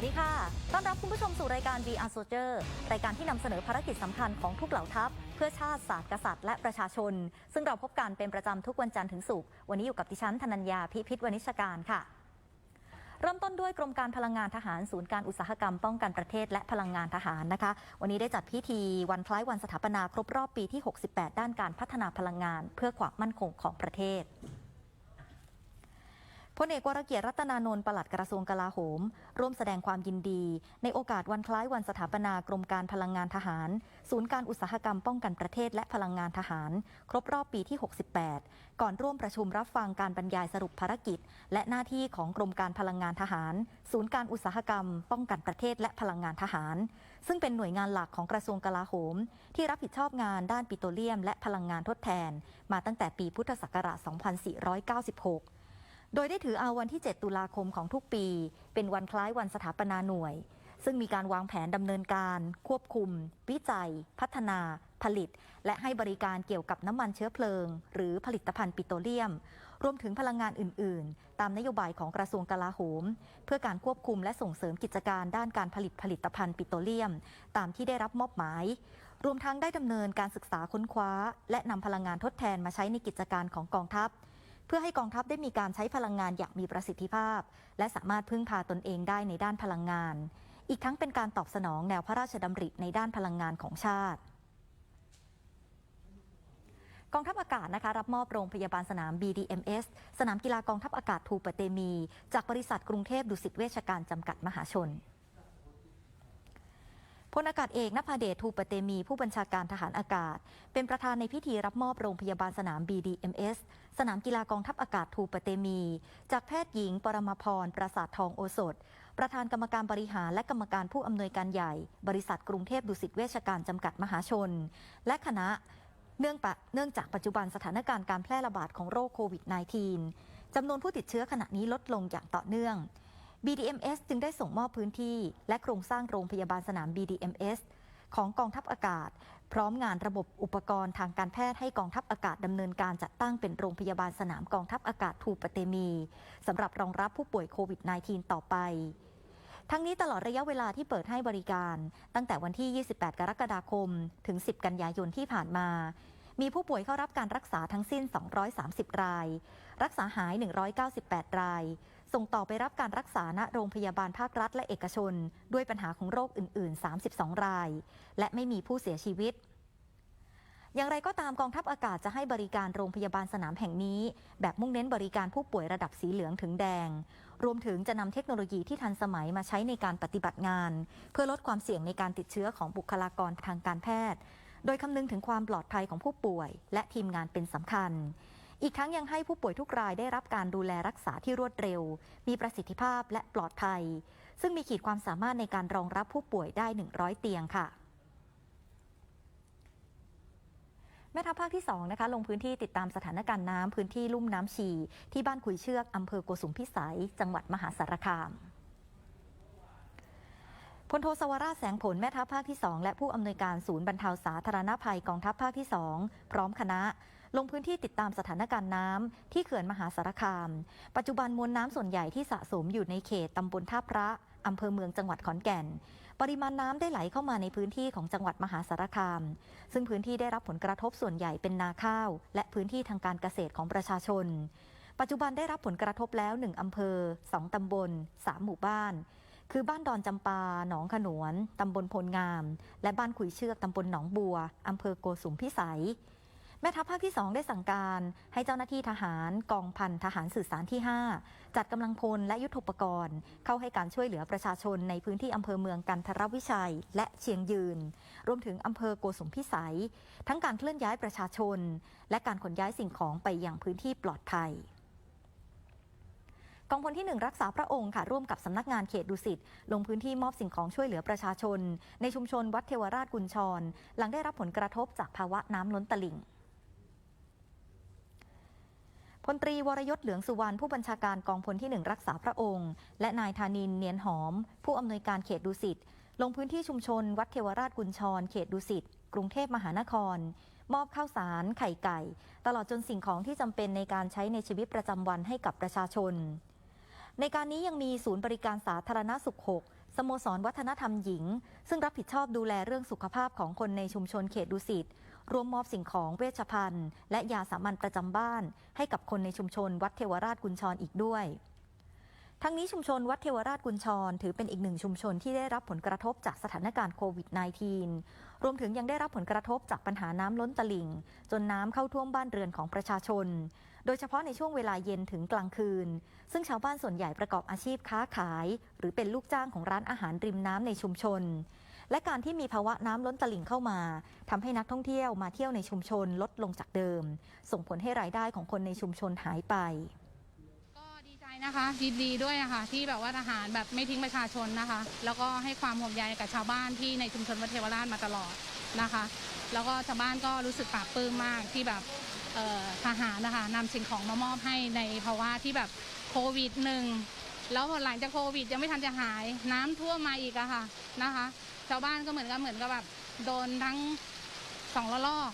วัสดีค่ะ ต้อนรับคุณผู้ชมสู่รายการ VR Soldier รายการที่นำเสนอภารกิจสำคัญของทุกเหล่าทัพ เพื่อชาติศาสตร์กษัตริย์และประชาชน ซึ่งเราพบกันเป็นประจำทุกวันจันทร์ถึงศุกร์ วันนี้อยู่กับดิฉันธนัญญาพิพิธวณิชการค่ะ เริ่มต้นด้วยกรมการพลังงานทหารศูนย์การอุตสาหกรรมป้องกันประเทศและพลังงานทหารนะคะ วันนี้ได้จัดพิธีวันคล้ายวันสถาปนาครบรอบปีที่ 68 ด้านการพัฒนาพลังงาน เพื่อความมั่นคงของประเทศ พลเอกวรเกียรติรัตนานนท์ปลัดกระทรวงกลาโหม ร่วมแสดงความยินดี ในโอกาสวันคล้ายวันสถาปนากรมการพลังงานทหาร ศูนย์การอุตสาหกรรมป้องกันประเทศและพลังงานทหาร ครบรอบปีที่ 68 ก่อนร่วมประชุมรับฟังการบรรยายสรุปภารกิจ และหน้าที่ของกรมการพลังงานทหาร ศูนย์การอุตสาหกรรม ป้องกันประเทศและพลังงานทหาร ซึ่งเป็นหน่วยงานหลักของกระทรวงกลาโหม ที่รับผิดชอบงานด้านปิโตรเลียม และพลังงานทดแทน มาตั้งแต่ปีพุทธศักราช 2496 โดยได้ถือเอาวันที่ 7 ตุลาคมของทุกปี เป็นวันคล้ายวันสถาปนาหน่วย ซึ่งมีการวางแผนดำเนินการ ควบคุม วิจัย พัฒนา ผลิต และให้บริการเกี่ยวกับน้ำมันเชื้อเพลิง หรือผลิตภัณฑ์ปิโตรเลียม รวมถึงพลังงานอื่น ๆ ตามนโยบายของกระทรวงกลาโหม เพื่อการควบคุมและส่งเสริมกิจการด้านการผลิตผลิตภัณฑ์ปิโตรเลียม ตามที่ได้รับมอบหมายรวมทั้งได้ดำเนินการศึกษาค้นคว้า และนำพลังงานทดแทนมาใช้ในกิจการของกองทัพ เพื่อให้กองทัพได้มีการใช้พลังงานอย่างมีประสิทธิภาพ และสามารถพึ่งพาตนเองได้ในด้านพลังงาน อีกทั้งเป็นการตอบสนองแนวพระราชดำริในด้านพลังงานของชาติกองทัพอากาศนะคะรับมอบโรงพยาบาลสนาม BDMS สนามกีฬากองทัพอากาศทูปเตมี จากบริษัทกรุงเทพดุสิตเวชการจำกัดมหาชน พลอากาศเอกนภเดชทูปเตมี ผู้บัญชาการทหารอากาศ เป็นประธานในพิธีรับมอบโรงพยาบาลสนาม BDMS สนามกีฬากองทัพอากาศทูปเตมี จากแพทย์หญิง ปรมาพร ประสาททองโอสถ ประธานกรรมการบริหารและกรรมการผู้อำนวยการใหญ่ บริษัทกรุงเทพดุสิตเวชการจำกัดมหาชน และคณะเนื่องปะเนื่องจากปัจจุบันสถานการณ์การแพร่ระบาดของโรคโควิด -19 จำนวนผู้ติดเชื้อขณะนี้ลดลงอย่างต่อเนื่อง BDMS จึงได้ส่งมอบพื้นที่ และโครงสร้างโรงพยาบาลสนาม BDMS ของกองทัพอากาศ พร้อมงานระบบอุปกรณ์ทางการแพทย์ให้กองทัพอากาศดำเนินการจัดตั้งเป็นโรงพยาบาลสนามกองทัพอากาศทูปเตมีสำหรับรองรับผู้ป่วยโควิด -19 ต่อไป ทั้งนี้ตลอดระยะเวลาที่เปิดให้บริการ ตั้งแต่วันที่ 28 กรกฎาคม ถึง 10 กันยายนที่ผ่านมา มีผู้ป่วยเข้ารับการรักษาทั้งสิ้น 230 ราย รักษาหาย 198 ราย ส่งต่อไปรับการรักษาณโรงพยาบาลภาครัฐและเอกชน ด้วยปัญหาของโรคอื่น ๆ 32 ราย และไม่มีผู้เสียชีวิต อย่างไรก็ตามกองทัพอากาศจะให้บริการโรงพยาบาลสนามแห่งนี้ แบบมุ่งเน้นบริการผู้ป่วยระดับสีเหลืองถึงแดง รวมถึงจะนำเทคโนโลยีที่ทันสมัยมาใช้ในการปฏิบัติงาน เพื่อลดความเสี่ยงในการติดเชื้อของบุคลากรทางการแพทย์ โดยคำนึงถึงความปลอดภัยของผู้ป่วย และทีมงานเป็นสำคัญ อีกทั้งยังให้ผู้ป่วยทุกรายได้รับการดูแลรักษาที่รวดเร็ว มีประสิทธิภาพและปลอดภัย ซึ่งมีขีดความสามารถในการรองรับผู้ป่วยได้ 100 เตียงค่ะแม่ทัพภาคที่2นะคะลงพื้นที่ติดตามสถานการณ์น้ำพื้นที่ลุ่มน้ำชี ที่บ้านคุยเชือกอำเภอโกสุมพิสัย จังหวัดมหาสารคามพลโทสวราชแสงผลแม่ทัพภาคที่ 2 และผู้อำนวยการศูนย์บรรเทาสาธารณภัยกองทัพภาคที่ 2 พร้อมคณะ ลงพื้นที่ติดตามสถานการณ์น้ำที่เขื่อนมหาสารคาม ปัจจุบันมวลน้ำส่วนใหญ่ที่สะสมอยู่ในเขตตำบลท่าพระอำเภอเมืองจังหวัดขอนแก่น ปริมาณน้ำได้ไหลเข้ามาในพื้นที่ของจังหวัดมหาสารคาม ซึ่งพื้นที่ได้รับผลกระทบส่วนใหญ่เป็นนาข้าว และพื้นที่ทางการเกษตรของประชาชน ปัจจุบันได้รับผลกระทบแล้ว 1 อำเภอ 2 ตำบล 3 หมู่บ้าน คือบ้านดอนจำปา หนองขนวน ตำบลพลงาม และบ้านขุยเชือก ตำบลหนองบัว อำเภอโกสุมพิสัย แม่ทัพภาคที่ 2 ได้สั่งการให้เจ้าหน้าที่ทหารกองพันทหารสื่อสารที่ 5 จัดกำลังพลและยุทธปกรณ์ เข้าให้การช่วยเหลือประชาชนในพื้นที่อำเภอเมืองกันทรวิชัย และเชียงยืน รวมถึงอำเภอโกสุมพิสัย ทั้งการเคลื่อนย้ายประชาชน และการขนย้ายสิ่งของไปยังพื้นที่ปลอดภัยกองพลที่ 1 รักษาพระองค์ค่ะ ร่วมกับสำนักงานเขตดุสิตลงพื้นที่มอบสิ่งของช่วยเหลือประชาชน ในชุมชนวัดเทวราชกุญชร หลังได้รับผลกระทบจากภาวะน้ำล้นตลิ่ง พลตรีวรยศเหลืองสุวรรณผู้บัญชาการกองพลที่ 1 รักษาพระองค์ และนายธานินเนียนหอม ผู้อำนวยการเขตดุสิตลงพื้นที่ชุมชน วัดเทวราชกุญชร เขตดุสิตกรุงเทพมหานคร มอบข้าวสาร ไข่ไก่ ตลอดจนสิ่งของที่จำเป็นในการใช้ในชีวิตประจำวันให้กับประชาชน ในการนี้ยังมีศูนย์บริการสาธารณสุข 6 สโมสรวัฒนธรรมหญิง ซึ่งรับผิดชอบดูแลเรื่องสุขภาพของคนในชุมชนเขตดุสิต รวมมอบสิ่งของเวชภัณฑ์ และยาสามัญประจำบ้าน ให้กับคนในชุมชนวัดเทวราชกุญชรอีกด้วย ทั้งนี้ชุมชนวัดเทวราชกุญชร ถือเป็นอีกหนึ่งชุมชนที่ได้รับผลกระทบจากสถานการณ์โควิด -19 รวมถึงยังได้รับผลกระทบจากปัญหาน้ำล้นตลิ่ง จนน้ำเข้าท่วมบ้านเรือนของประชาชน โดยเฉพาะในช่วงเวลาเย็นถึงกลางคืน ซึ่งชาวบ้านส่วนใหญ่ประกอบอาชีพค้าขาย หรือเป็นลูกจ้างของร้านอาหารริมน้ำในชุมชน และการที่มีภาวะน้ำล้นตลิ่งเข้ามาทำให้นักท่องเที่ยวมาเที่ยวในชุมชนลดลงจากเดิม ส่งผลให้รายได้ของคนในชุมชนหายไป ก็ดีใจนะคะยินดีด้วยนะคะที่แบบว่าทหารแบบไม่ทิ้งประชาชนนะคะ แล้วก็ให้ความห่วงใยกับชาวบ้านที่ในชุมชนวัดเทวราชมาตลอดนะคะ แล้วก็ชาวบ้านก็รู้สึกปลาบปลื้มมากที่แบบทหารนะคะนำสิ่งของมามอบให้ในภาวะที่แบบโควิดหนึ่ง แล้วพอหลังจากโควิดยังไม่ทันจะหาย น้ำท่วมมาอีกอะค่ะนะคะ ชาวบ้านก็เหมือนกับเหมือนกับแบบโดนทั้งสองระลอก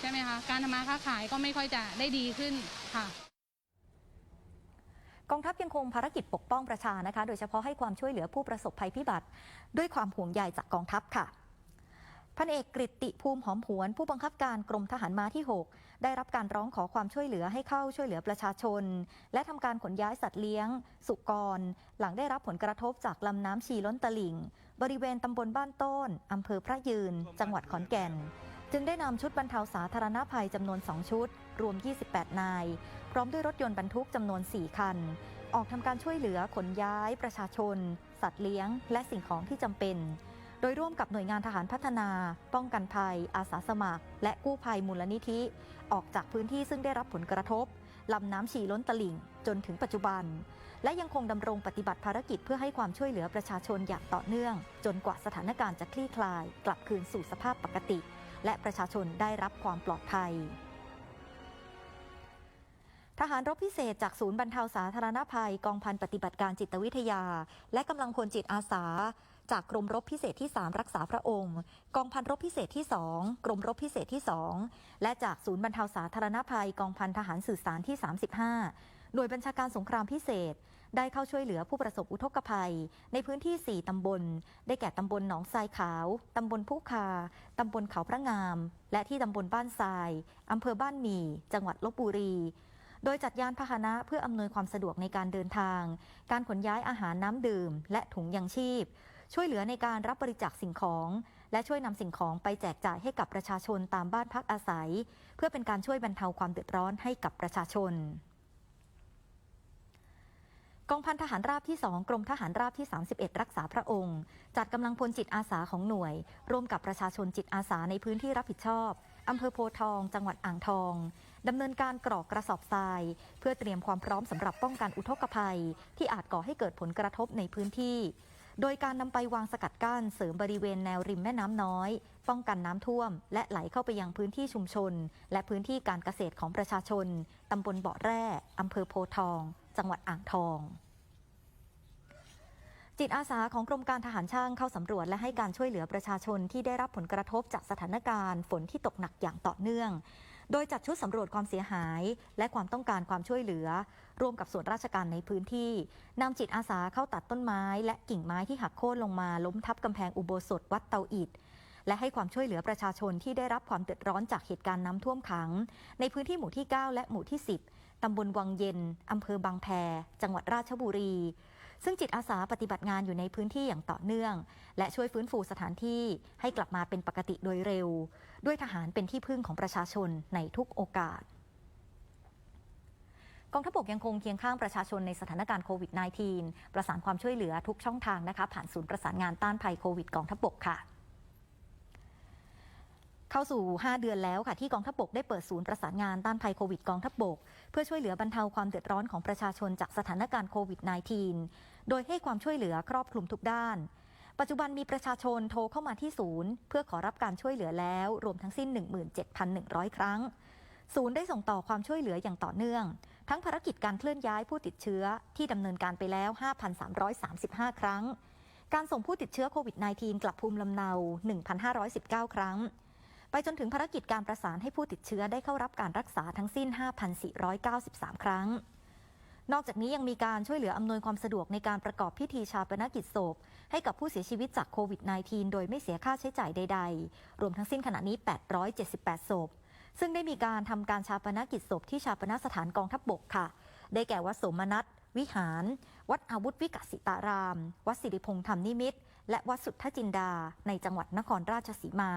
ใช่ไหมคะการทำมาค้าขายก็ไม่ค่อยจะได้ดีขึ้นค่ะกองทัพยังคงภารกิจปกป้องประชานะคะ โดยเฉพาะให้ความช่วยเหลือผู้ประสบภัยพิบัติ ด้วยความห่วงใยจากกองทัพค่ะ พันเอกกฤตติภูมิหอมหวน ผู้บังคับการกรมทหารม้าที่ 6 ได้รับการร้องขอความช่วยเหลือให้เข้าช่วยเหลือประชาชน และทำการขนย้ายสัตว์เลี้ยง สุกร หลังได้รับผลกระทบจากลำน้ำชีล้นตลิ่ง บริเวณตำบลบ้านต้นอำเภอพระยืน จังหวัดขอนแก่น จึงได้นำชุดบรรเทาสาธารณภัยจำนวน 2 ชุด รวม 28 นาย พร้อมด้วยรถยนต์บรรทุกจำนวน 4 คัน ออกทำการช่วยเหลือขนย้ายประชาชน สัตว์เลี้ยง และสิ่งของที่จำเป็น โดยร่วมกับหน่วยงานทหารพัฒนา ป้องกันภัย อาสาสมัคร และกู้ภัยมูลนิธิ ออกจากพื้นที่ซึ่งได้รับผลกระทบลำน้ำฉีล้นตลิ่ง จนถึงปัจจุบัน และยังคงดำรงปฏิบัติภารกิจเพื่อให้ความช่วยเหลือประชาชนอย่างต่อเนื่อง จนกว่าสถานการณ์จะคลี่คลาย กลับคืนสู่สภาพปกติ และประชาชนได้รับความปลอดภัย ทหารรบพิเศษจากศูนย์บรรเทาสาธารณภัย กองพันปฏิบัติการจิตวิทยา และกำลังพลจิตอาสา จากกรมรบพิเศษที่ 3 รักษาพระองค์ กองพันรบพิเศษที่ 2 กรมรบพิเศษที่ 2 และจากศูนย์บรรเทาสาธารณภัย กองพันทหารสื่อสารที่ 35 หน่วยบัญชาการสงครามพิเศษ ได้เข้าช่วยเหลือผู้ประสบอุทกภัย ในพื้นที่ 4 ตำบล ได้แก่ตำบลหนองทรายขาว ตำบลผู้คา ตำบลเขาพระงาม และที่ตำบลบ้านทรายอำเภอบ้านหมี่ จังหวัดลบบุรี โดยจัดยานพาหนะเพื่ออำนวยความสะดวกในการเดินทาง การขนย้ายอาหารน้ำดื่ม และถุงยังชีพ ช่วยเหลือในการรับบริจาคสิ่งของ และช่วยนำสิ่งของไปแจกจ่ายให้กับประชาชนตามบ้านพักอาศัย เพื่อเป็นการช่วยบรรเทาความเดือดร้อนให้กับประชาชนกองพันทหารราบที่ 2 กรมทหารราบที่ 31 รักษาพระองค์ จัดกำลังพลจิตอาสาของหน่วย ร่วมกับประชาชนจิตอาสาในพื้นที่รับผิดชอบ อำเภอโพทอง จังหวัดอ่างทองดำเนินการกรอกกระสอบทราย เพื่อเตรียมความพร้อมสำหรับป้องกันอุทกภัย ที่อาจก่อให้เกิดผลกระทบในพื้นที่ โดยการนำไปวางสกัดกั้นเสริมบริเวณแนวริมแม่น้ำน้อย ป้องกันน้ำท่วม และไหลเข้าไปยังพื้นที่ชุมชน และพื้นที่การเกษตรของประชาชนตำบลเบาะแร่อำเภอโพทอง จังหวัดอ่างทอง จิตอาสาของกรมการทหารช่างเข้าสำรวจและให้การช่วยเหลือประชาชนที่ได้รับผลกระทบจากสถานการณ์ฝนที่ตกหนักอย่างต่อเนื่อง โดยจัดชุดสำรวจความเสียหาย และความต้องการความช่วยเหลือ ร่วมกับส่วนราชการในพื้นที่นำจิตอาสาเข้าตัดต้นไม้ และกิ่งไม้ที่หักโค่นลงมาล้มทับกำแพงอุโบสถวัดเตาอิดและให้ความช่วยเหลือประชาชนที่ได้รับความเดือดร้อนจากเหตุการณ์น้ำท่วมขัง ในพื้นที่หมู่ที่ 9 และหมู่ที่ 10ตำบลวังเย็น อำเภอบางแพ จังหวัดราชบุรี ซึ่งจิตอาสาปฏิบัติงานอยู่ในพื้นที่อย่างต่อเนื่อง และช่วยฟื้นฟูสถานที่ให้กลับมาเป็นปกติโดยเร็ว ด้วยทหารเป็นที่พึ่งของประชาชนในทุกโอกาสกองทัพบกยังคงเคียงข้างประชาชนในสถานการณ์โควิด -19 ประสานความช่วยเหลือทุกช่องทางนะคะ ผ่านศูนย์ประสานงานต้านภัยโควิดกองทัพบกค่ะ เข้าสู่ 5 เดือนแล้วค่ะ ที่กองทัพบกได้เปิดศูนย์ประสานงานต้านภัยโควิดกองทัพบก เพื่อช่วยเหลือบรรเทาความเดือดร้อนของประชาชนจากสถานการณ์โควิด -19 โดยให้ความช่วยเหลือครอบคลุมทุกด้าน ปัจจุบันมีประชาชนโทรเข้ามาที่ศูนย์ เพื่อขอรับการช่วยเหลือแล้ว รวมทั้งสิ้น 17,100 ครั้ง ศูนย์ได้ส่งต่อความช่วยเหลืออย่างต่อเนื่อง ทั้งภารกิจการเคลื่อนย้ายผู้ติดเชื้อที่ดำเนินการไปแล้ว 5,335 ครั้ง การส่งผู้ติดเชื้อโควิด -19 กลับภูมิลำเนา 1,519 ครั้ง ไปจนถึงภารกิจการประสานให้ผู้ติดเชื้อได้เข้ารับการรักษาทั้งสิ้น 5,493 ครั้ง นอกจากนี้ยังมีการช่วยเหลืออำนวยความสะดวกในการประกอบพิธีชาปนกิจศพ ให้กับผู้เสียชีวิตจากโควิด -19 โดยไม่เสียค่าใช้จ่ายใด ๆ รวมทั้งสิ้นขณะนี้ 878 ศพ ซึ่งได้มีการทำการชาปนกิจศพที่ชาปนสถานกองทัพบบกค่ะ ได้แก่วัดสมนัตวิหาร วัดอาวุธวิกสิตาราม วัดสิริพงษ์ธรรมนิมิตร และวัดสุทธจินดา ในจังหวัดนครราชสีมา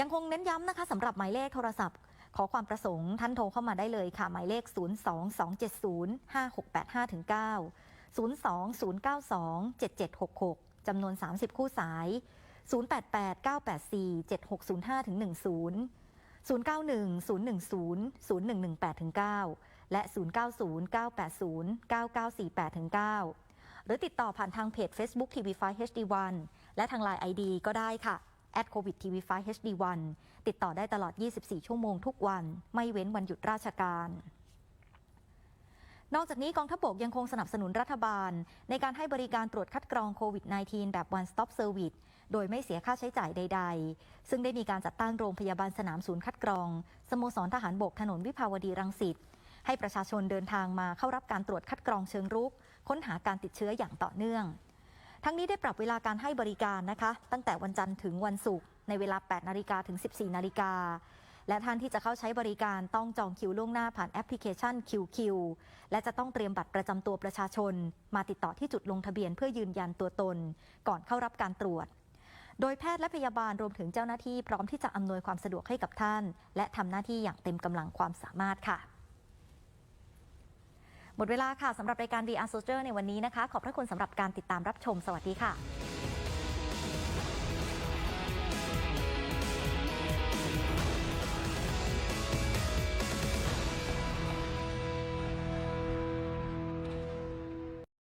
ยังคงเน้นย้ำนะคะสำหรับหมายเลขโทรศัพท์ ขอความประสงค์ท่านโทรเข้ามาได้เลยค่ะ หมายเลข 022705685-9 020927766 จำนวน 30 คู่สาย 088-984-7605-10 091-010-011-8-9 และ 0909809948-9 หรือติดต่อผ่านทางเพจ Facebook TV5 HD1 และทาง Line ID ก็ได้ค่ะ at covid tv5 hd1 ติดต่อได้ตลอด 24 ชั่วโมงทุกวัน ไม่เว้นวันหยุดราชการนอกจากนี้กองทัพบกยังคงสนับสนุนรัฐบาล ในการให้บริการตรวจคัดกรองโควิด -19 แบบ one stop service โดยไม่เสียค่าใช้จ่ายใด ๆ ซึ่งได้มีการจัดตั้งโรงพยาบาลสนามศูนย์คัดกรอง สโมสรทหารบกถนนวิภาวดีรังสิต ให้ประชาชนเดินทางมาเข้ารับการตรวจคัดกรองเชิงรุก ค้นหาการติดเชื้ออย่างต่อเนื่อง ทั้งนี้ได้ปรับเวลาการให้บริการนะคะ ตั้งแต่วันจันทร์ถึงวันศุกร์ในเวลา 8 นาฬิกาถึง 14 นาฬิกา และท่านที่จะเข้าใช้บริการต้องจองคิวล่วงหน้าผ่านแอปพลิเคชัน QQ และจะต้องเตรียมบัตรประจำตัวประชาชน มาติดต่อที่จุดลงทะเบียนเพื่อยืนยันตัวตน ก่อนเข้ารับการตรวจ โดยแพทย์และพยาบาลรวมถึงเจ้าหน้าที่พร้อมที่จะอำนวยความสะดวกให้กับท่าน และทำหน้าที่อย่างเต็มกำลังความสามารถค่ะ หมดเวลาค่ะสำหรับรายการ VR Soldier ในวันนี้นะคะ ขอบพระคุณสำหรับการติดตามรับชม สวัสดีค่ะ